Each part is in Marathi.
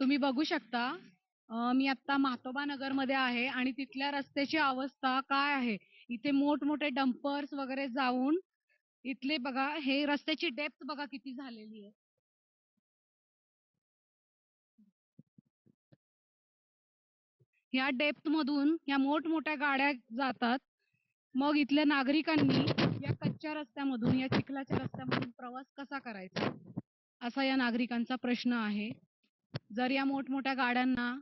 तुम्ही बघू शकता. मी आता मातोबा नगरमध्ये आहे आणि तिथल्या रस्त्याची अवस्था काय आहे? इथे मोठमोठे डंपर्स वगैरे जाऊन इथले बघा हे रस्त्याची डेप्थ बघा किती झालेली आहे. या डेप्थ मधून या मोठमोठ्या गाड्या जातात. मग इथल्या नागरिकांनी या कच्च्या रस्त्यामधून या चिखलाच्या रस्त्यामधून प्रवास कसा करायचा? असा या नागरिकांचा प्रश्न आहे. जर या मोठमोठ्या गाड्यांना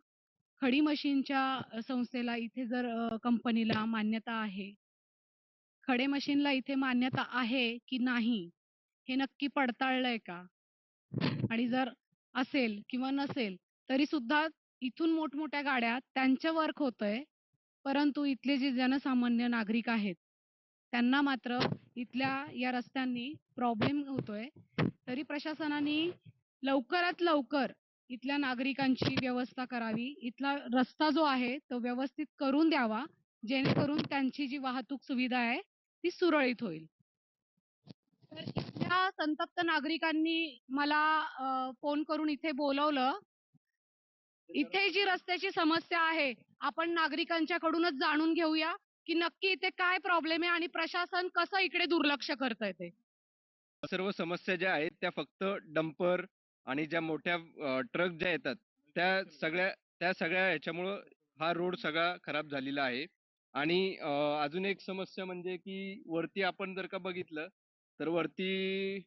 खडी मशीनच्या संस्थेला इथे जर कंपनीला मान्यता आहे खडे मशीनला इथे मान्यता आहे की नाही हे नक्की पडताळलंय का? आणि जर असेल किंवा नसेल तरी सुद्धा इथून मोठमोठ्या गाड्या त्यांचं वर्क होतंय परंतु इथले जे जनसामान्य नागरिक आहेत त्यांना मात्र इथल्या या रस्त्यांनी प्रॉब्लेम होतोय तरी प्रशासनाने लवकरात लवकर इथल्या नागरिकांची व्यवस्था करावी. इथला रस्ता जो आहे तो व्यवस्थित करून द्यावा. जेणेकरून त्यांची जी वाहतूक सुविधा आहे ती सुरळीत होईल. तर इथल्या संतप्त नागरिकांनी मला फोन करून इथे बोलवलं. इथे जी रस्त्याची समस्या आहे आपण नागरिकांच्याकडूनच जाणून घेऊया की नक्की इथे काय प्रॉब्लेम आहे आणि प्रशासन कसं इकडे दुर्लक्ष करत ते. सर्व समस्या ज्या आहेत त्या फक्त डंपर आणि ज्या मोठ्या ट्रक ज्या येतात त्या सगळ्या त्या सगळ्या ह्याच्यामुळं हा रोड सगळा खराब झालेला आहे. आणि अजून एक समस्या म्हणजे की वरती आपण जर का बघितलं तर वरती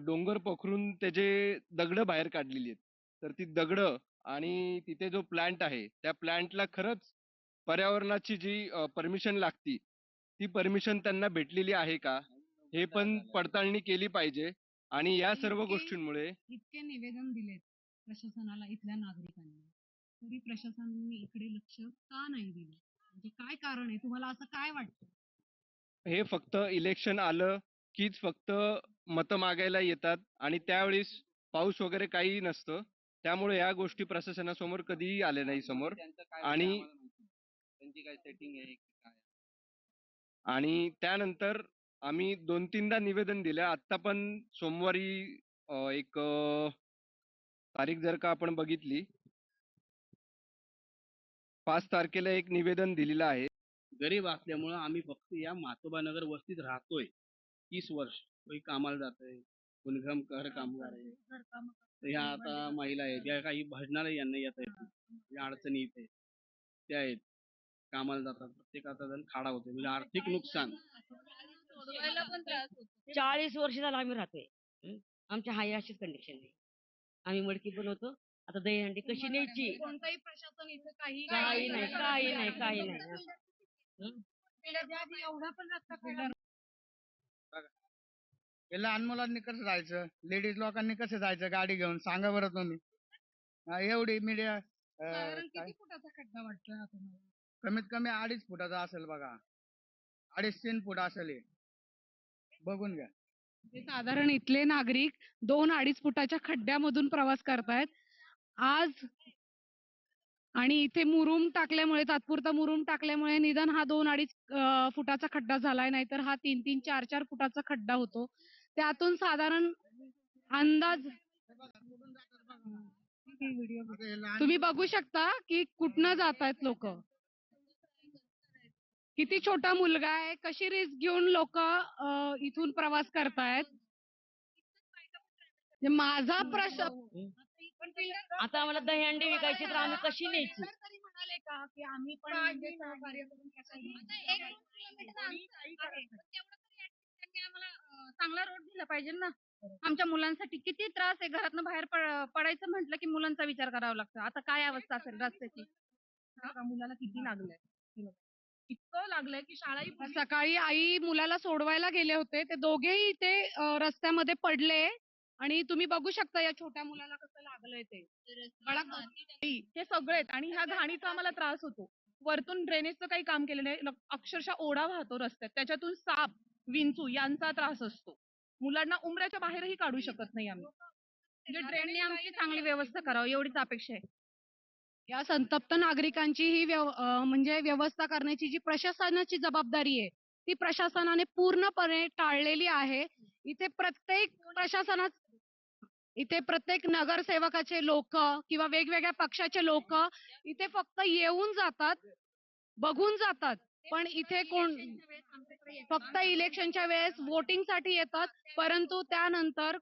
डोंगर पोखरून त्याचे दगड बाहेर काढलेली आहेत तर ती दगड आणि तिथे जो प्लांट आहे त्या प्लांटला खरंच पर्यावरणाची जी परमिशन लागती ती परमिशन त्यांना भेटलेली आहे का? हे पण पडताळणी केली पाहिजे. आणि या सर्व इतके- गोष्टींमुळे इतके निवेदन दिलेत प्रशासनाला इथल्या नागरिकांनी. तरी प्रशासनाने इकडे लक्ष का नाही दिलं? म्हणजे काय कारण आहे? तुम्हाला असं काय वाटतं? हे फक्त इलेक्शन आलं कीच फक्त मतं मागायला येतात आणि त्यावेळेस पाऊस वगैरे काही नसतं. त्यामुळे या गोष्टी प्रशासनासमोर कधीही आल्या नाही समोर. आणि त्यांची काय सेटिंग आहे की काय आणि त्यानंतर आम्ही दोन तीनदा निवेदन दिलं. आता पण सोमवारी अं, एक अं, तारीख जर का आपण बघितली पाच तारखेला एक निवेदन दिलेलं आहे. गरीब असल्यामुळं आम्ही फक्त या मातोबा नगर वस्तीत राहतोय. तीस वर्ष. कोणी कामाला जातोय कोणी घम घर कामगार आहे तर ह्या आता महिला आहेत या काही भजनाला यांना येत आहेत. या अडचणी इथे त्या आहेत. कामाला जातात. प्रत्येकाचा जण खाडा होतो म्हणजे आर्थिक नुकसान. चाळीस वर्ष झालं आम्ही राहतोय. हं? आमच्या हाय अशीच कंडिशन आहे. आम्ही मडकी बनवतो. आता दहीहंडी कशी न्यायची? कोणताही प्रशासन इथे काही काही नाही काही नाही काही नाही. हं? एवढा पण रस्ता केला हे लहान मुलांनी कसं जायचं? लेडीज लोकांनी कसं जायचं? गाडी घेऊन सांगा बरं तुम्ही. हा, एवढी मीडिया साधारण किती फुटाचा खड्डा वाटतोय हा तुम्हाला? कमीत कमी अडीच फुटाचा असेल बघा. अडीच तीन फूट असेल हे. बघून घ्या. म्हणजे साधारण इथले नागरिक दोन अडीच फुटाच्या खड्ड्यामधून प्रवास करतायत. आज आणि इथे मुरुम टाकल्यामुळे तात्पुरता मुरुम टाकल्यामुळे निदान हा दोन अडीच फुटाचा खड्डा झालाय नाहीतर हा तीन तीन चार चार फुटाचा खड्डा होतो. त्यातून साधारण अंदाज तुम्ही बघू शकता की कुठनं जात आहेत लोक? किती छोटा मुलगा आहे कशी रिस्क घेऊन लोक इथून प्रवास करतायत? म्हणजे माझा प्रश्न आता आम्हाला दहीहंडी विकायची तर आम्ही कशी न्यायची? तरी म्हणाले का की आम्ही पण सहकार्य चांगला रोड दिला पाहिजे ना. आमच्या मुलांसाठी किती त्रास आहे. घरातनं बाहेर पड- पडायचं म्हटलं की मुलांचा विचार करावा लागतो. आता काय अवस्था असेल रस्त्याची? मुलाला किती लागलंय? हे. इतकं लागलंय की शाळाही सकाळी आई मुलाला सोडवायला गेले होते ते दोघेही इथे अं, रस्त्यामध्ये पडले. आणि तुम्ही बघू शकता या छोट्या मुलाला कसं लागलंय ते. हे सगळे आणि ह्या घाणीचा आम्हाला त्रास होतो. वरतून ड्रेनेजचं काही काम केलं नाही. लक- अक्षरशः ओढा वाहतो रस्त्यात. त्याच्यातून साप विंचू यांचा त्रास असतो. मुलांना उमऱ्याच्या बाहेरही काढू शकत नाही आम्ही. म्हणजे ड्रेनने आमची चांगली व्यवस्था करावी एवढीच अपेक्षा आहे. या संतप्त नागरिकांची ही व्यव म्हणजे व्यवस्था करण्याची जी प्रशासनाची जबाबदारी आहे ती प्रशासनाने पूर्णपणे टाळलेली आहे. इथे प्रत्येक प्रशासनात इथे प्रत्येक नगरसेवकाचे लोक किंवा वेगवेगळ्या पक्षाचे लोक इथे फक्त येऊन जातात बघून जातात. पण इथे कोण फक्त इलेक्शनच्या वेळेस वोटिंगसाठी येतात परंतु त्यानंतर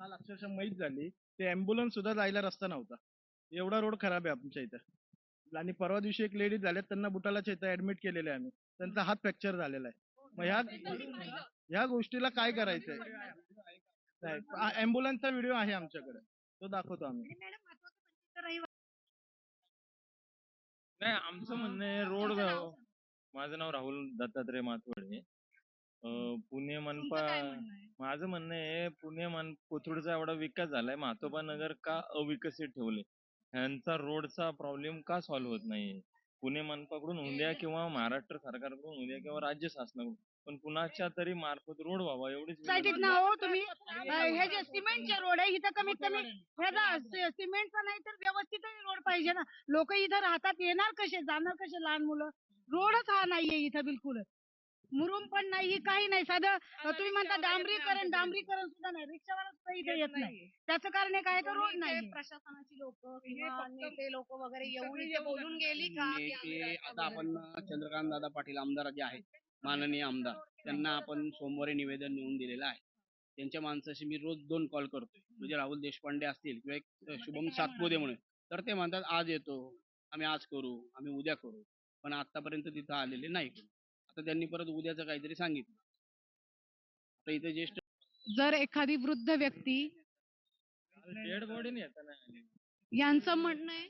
काल अक्षरशः मैत झाली. ते अँब्युलन्स सुद्धा जायला रस्ता नव्हता. एवढा रोड खराब आहे आमच्या इथं. आणि परवा दिवशी एक लेडीज झाल्या त्यांना बुटालाच्या इथं ऍडमिट केलेले आहे आम्ही. त्यांचा हात फ्रॅक्चर झालेला आहे. मग ह्या ह्या गोष्टीला काय करायचंय? अँब्युलन्सचा व्हिडिओ आहे आमच्याकडे. तो दाखवतो आम्ही. नाही आमचं म्हणणं आहे रोड माझं नाव राहुल दत्तात्रय माथवडे पुणे मनपा माझं म्हणणं आहे पुणे मन कोथरूडचा एवढा विकास झालाय म्हातोबा नगर का अविकसित ठेवले ह्यांचा रोडचा प्रॉब्लेम का सॉल्व्ह होत नाहीये? पुणे मनपाकडून होऊन द्या किंवा महाराष्ट्र सरकारकडून होऊन द्या किंवा राज्य शासनाकडून पण कुणाच्या तरी मार्फत रोड व्हावा एवढीच विनंती ना. हो तुम्ही हे जे सिमेंटचे रोड आहे इथं कमीत कमी सिमेंटचा नाही तर व्यवस्थितही रोड पाहिजे ना. लोक इथं राहतात येणार कसे जाणार कसे लहान मुलं? रोडच हा नाहीये इथं बिलकुल. मुरुम पण नाही काही नाही. साधं तुम्ही म्हणता डांबरीकरण डांबरीकरण सुद्धा नाही. रिक्षावाला सुद्धा इथे येत नाही. त्याचं कारण आहे तर रोड नाही प्रशासनाची लोक नेते लोक वगैरे येऊन इथे बोलून गेली का? की आम्ही नेते रस्ता आता आपण चंद्रकांत दादा पाटील आमदार जे आहेत माननीय आमदार त्यांना आपण सोमवारी निवेदन नेऊन दिलेलं आहे. त्यांच्या माणसाशी मी रोज दोन कॉल करतोय. म्हणजे राहुल देशपांडे असतील किंवा एक शुभम सातपुते म्हणून. तर ते म्हणतात आज येतो. आम्ही आज करू. आम्ही उद्या करू. पण आतापर्यंत तिथं आलेले नाही आता त्यांनी परत उद्याचं काहीतरी सांगितलं. आता इथे ज्येष्ठ जर एखादी वृद्ध व्यक्ती डेड बॉडी नाही आली यांचं म्हणणं आहे?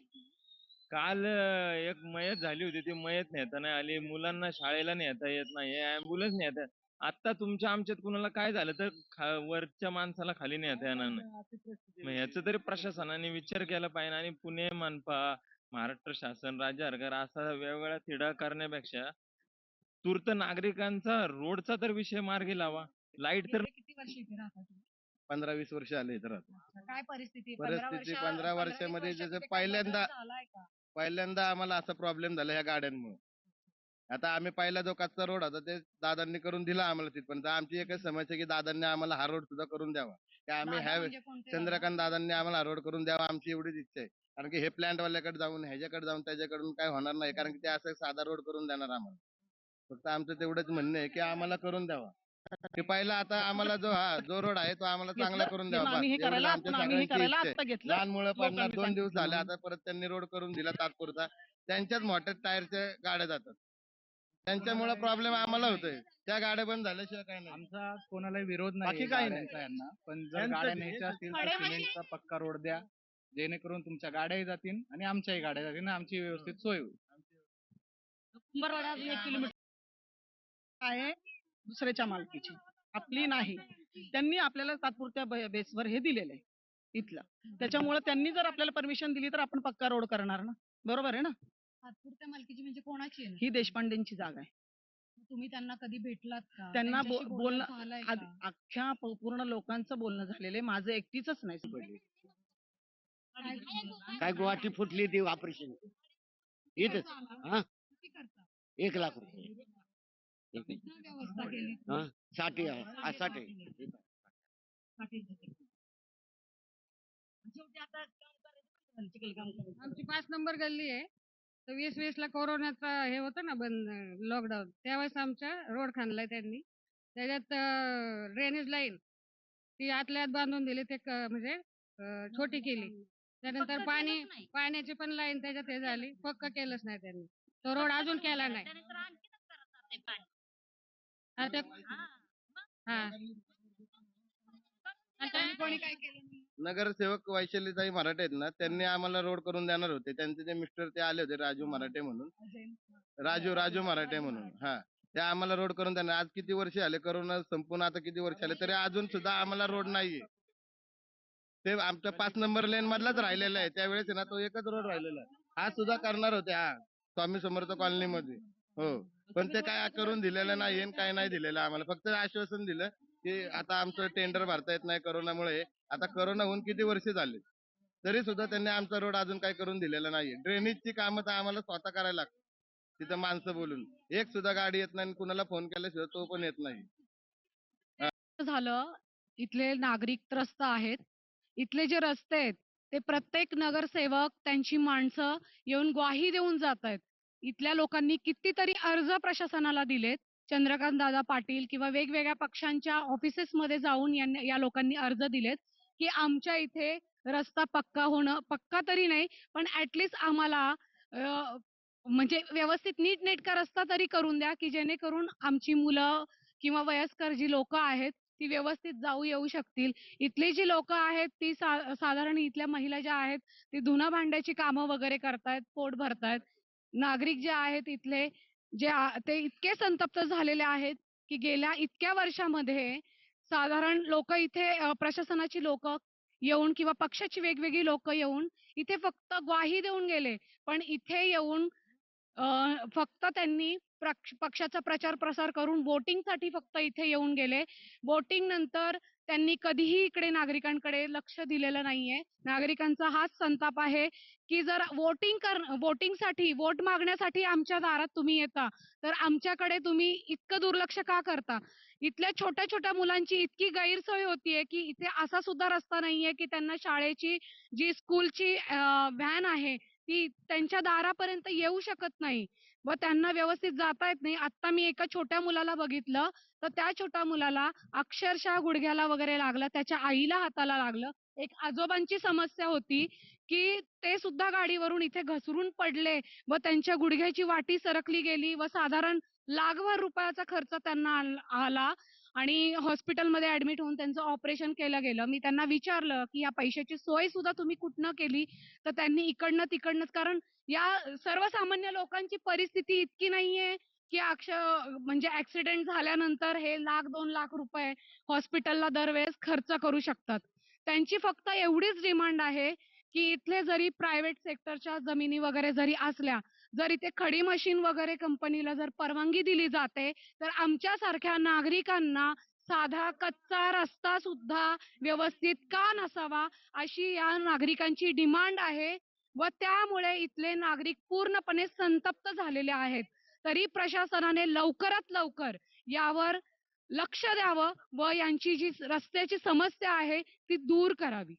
काल अं, एक मयत झाली होती ती मयत नेता नाही आली मुलांना शाळेला नेता येत नाही. अँब्युलन्स नेता आता. तुमच्या आमच्यात कुणाला काय झालं तर खा- वरच्या माणसाला खाली नेता येणार नाही मग ह्याचं तरी प्रशासनाने विचार केला पाहिजे आणि पुणे मनपा महाराष्ट्र शासन राज्य सरकार असा वेगवेगळा तिढा करण्यापेक्षा तूर्त नागरिकांचा रोडचा तर विषय मार्गी लावा. लाइट तर किती वर्ष इथे राहता तुम्ही? पंधरा वीस वर्ष आले इथं राहतो. काय परिस्थिती? परिस्थिती पंधरा वर्षामध्ये जसं पहिल्यांदा पहिल्यांदा आम्हाला असा प्रॉब्लेम झाला ह्या गाड्यांमुळे. आता आम्ही पहिला जो कच्चा रोड होता ते दादांनी करून दिला आम्हाला तिथपर्यंत आमची एकच समस्या की दादांनी आम्हाला हा रोड सुद्धा करून द्यावा. की आम्ही ह्या म्हणजे चंद्रकांत दादांनी आम्हाला हा रोड करून द्यावा आमची एवढीच इच्छा आहे. कारण की हे प्लांट वाल्याकडे जाऊन ह्याच्याकडे जाऊन त्याच्याकडून काय होणार नाही कारण की ते असं साधा रोड करून देणार आम्हाला. फक्त आमचं तेवढंच म्हणणं आहे की आम्हाला करून द्यावा. की पहिला आता आम्हाला जो हा जो रोड आहे तो आम्हाला चांगला करून द्यावा. बस. आम्ही हे एवढीच करायला आमच्या आपण आम्ही हे सगळ्यांची करायला इच्छा आहे. आता घेतलं. लहान मुलं पडणार लोकांनी दोन दिवस झाले. आता परत त्यांनी रोड करून दिला तात्पुरता. त्यांच्याच मोठ्या टायरच्या गाड्या जातात. त्यांच्यामुळे प्रॉब्लेम आम्हाला होतोय. त्या गाड्या बंद झाल्याशिवाय काय नाही. आमचा कोणालाही विरोध नाही बाकी काही नाही. यांना. पण जर यांचं गाड्या जे- न्यायच्या असतील तर खडे म्हणजे- सिमेंटचा पक्का रोड द्या. जेणेकरून तुमच्या गाड्याही जातील आणि आमच्याही गाड्या जातील आणि आमची व्यवस्थित सोय होईल. कुंभारवाडा अजून एक किलोमीटर आहे? दुसऱ्याच्या मालकीची. आपली नाही. त्यांनी आपल्याला तात्पुरत्या बेसवर हे दिलेलं आहे इथलं. त्याच्यामुळे त्यांनी जर आपल्याला परमिशन दिली तर आपण पक्का रोड करणार ना. बरोबर आहे ना? तात्पुरत्या मालकीची म्हणजे कोणाची आहे? ही देशपांडेंची जागा आहे. तुम्ही त्यांना कधी भेटलात का? त्यांना बोलणं-? अख्ख्या पूर्ण लोकांचं बोलणं झालेलं आहे. माझं एकटीच नाही. काय काय गुवाहाटी फुटली ती ऑपरेशन हा? खर्च? एक लाख रुपये. हा? साठी आहे. हा, साठी. आमची पाच नंबर गल्ली आहे. तर वीस वीस ला कोरोनाचा हे होतं ना बंद लॉकडाऊन त्यावेळेस आमच्या रोड खाणलाय त्यांनी. त्याच्यात ड्रेनेज लाईन ती आतल्या आत बांधून दिली. ते क- म्हणजे अं, छोटी केली. त्यानंतर पाणी पाण्याची पण लाईन त्याच्यात हे झाली. पक्क केलंच नाही त्यांनी. तो रोड अजून केला नाही. हा आता कोणी काय केलं नाही. नगरसेवक वैशालीताई मराठे आहेत ना त्यांनी आम्हाला रोड करून देणार होते. त्यांचे जे मिस्टर ते आले होते राजू मराठे म्हणून. राजू राजू मराठे म्हणून. हा. ते आम्हाला रोड करून देणार. आज किती वर्ष आले करोना संपून आता किती वर्ष आले तरी अजून सुद्धा आम्हाला रोड नाहीये. ते आमच्या पाच नंबर लेन मधलाच राहिलेला आहे. त्यावेळेस आहे ना तो एकच रोड राहिलेला आहे. हा सुद्धा करणार होते. हा. स्वामी समर्थ कॉलनी मध्ये हो. पण ते काय करून दिलेलं नाही आणि काय नाही दिलेलं आम्हाला. फक्त आश्वासन दिलं की आता आमचं टेंडर भरता येत नाही करोनामुळे. आता करोना होऊन किती वर्ष झाले? तरी सुद्धा त्यांनी आमचा रोड अजून काही करून दिलेला नाहीये. ड्रेनेजची कामं तर आम्हाला स्वतः करायला लागतात. तिथं माणसं बोलून. एक सुद्धा गाडी येत नाही आणि कुणाला फोन केल्याशिवाय तो पण येत नाही. झालं. इथले नागरिक त्रस्त आहेत. इथले जे रस्ते आहेत ते प्रत्येक नगरसेवक त्यांची माणसं येऊन ग्वाही देऊन जात आहेत इथल्या लोकांनी कितीतरी अर्ज प्रशासनाला दिलेत. चंद्रकांत दादा पाटील किंवा वेगवेगळ्या पक्षांच्या ऑफिसेसमध्ये जाऊन या लोकांनी अर्ज दिलेत की आमच्या इथे रस्ता पक्का होणं पक्का तरी नाही पण ऍटलिस्ट आम्हाला म्हणजे व्यवस्थित नीटनेटका रस्ता तरी करून द्या की जेणेकरून आमची मुलं किंवा वयस्कर जी लोक आहेत ती व्यवस्थित जाऊ येऊ शकतील. इथली जी लोक आहेत ती सा- साधारण इथल्या महिला ज्या आहेत ती धुना भांड्याची कामं वगैरे करतायत पोट भरतायत. नागरिक जे आहेत इथले जे ते इतके संतप्त झालेले आहेत की गेल्या इतक्या वर्षामध्ये साधारण लोक इथे प्रशासनाची लोक येऊन किंवा पक्षाची वेगवेगळी लोक येऊन इथे फक्त ग्वाही देऊन गेले. पण इथे येऊन फक्त त्यांनी पक्षाचा प्रचार प्रसार करून voting साठी फक्त इथे येऊन गेले. वोटिंग नंतर त्यांनी कधीही इकडे नागरिकांकडे लक्ष दिलेलं नाहीये. नागरिकांचा हाच संताप आहे की जर वोटिंग कर वोटिंगसाठी वोट मागण्यासाठी आमच्या दारात तुम्ही येता तर आमच्याकडे तुम्ही इतकं दुर्लक्ष का करता? इथल्या छोट्या छोट्या मुलांची इतकी गैरसोय होतीये की इथे असा सुद्धा रस्ता नाहीये की त्यांना शाळेची जी स्कूलची व्हॅन आहे ती त्यांच्या दारापर्यंत येऊ शकत नाही. व त्यांना व्यवस्थित जाता येत नाही. आता मी एका छोट्या मुलाला बघितलं तर त्या छोट्या मुलाला अक्षरशः गुडघ्याला वगैरे लागलं त्याच्या आईला हाताला लागलं. एक आजोबांची समस्या होती की ते सुद्धा गाडीवरून इथे घसरून पडले व त्यांच्या गुडघ्याची वाटी सरकली गेली व साधारण लाखभर रुपयाचा खर्च त्यांना आला आणि हॉस्पिटलमध्ये ऍडमिट होऊन त्यांचं ऑपरेशन केलं गेलं. मी त्यांना विचारलं की या पैशाची सोय सुद्धा तुम्ही कुठनं केली? तर त्यांनी इकडनं तिकडनंच कारण या सर्वसामान्य लोकांची परिस्थिती इतकी नाहीये की अक्ष म्हणजे ऍक्सिडेंट झाल्यानंतर हे लाख दोन लाख रुपये हॉस्पिटलला दरवेळेस खर्च करू शकतात. त्यांची फक्त एवढीच डिमांड आहे की इथले जरी प्रायव्हेट सेक्टरच्या जमिनी वगैरे जरी असल्या जर इथे खडी मशीन वगैरे कंपनीला जर परवानगी दिली जाते तर आमच्यासारख्या नागरिकांना साधा कच्चा रस्ता सुद्धा व्यवस्थित का नसावा अशी या नागरिकांची डिमांड आहे. व त्यामुळे इथले नागरिक पूर्णपणे संतप्त झालेले आहेत. तरी प्रशासनाने लवकरात लवकर यावर लक्ष द्यावं व यांची जी रस्त्याची समस्या आहे ती दूर करावी.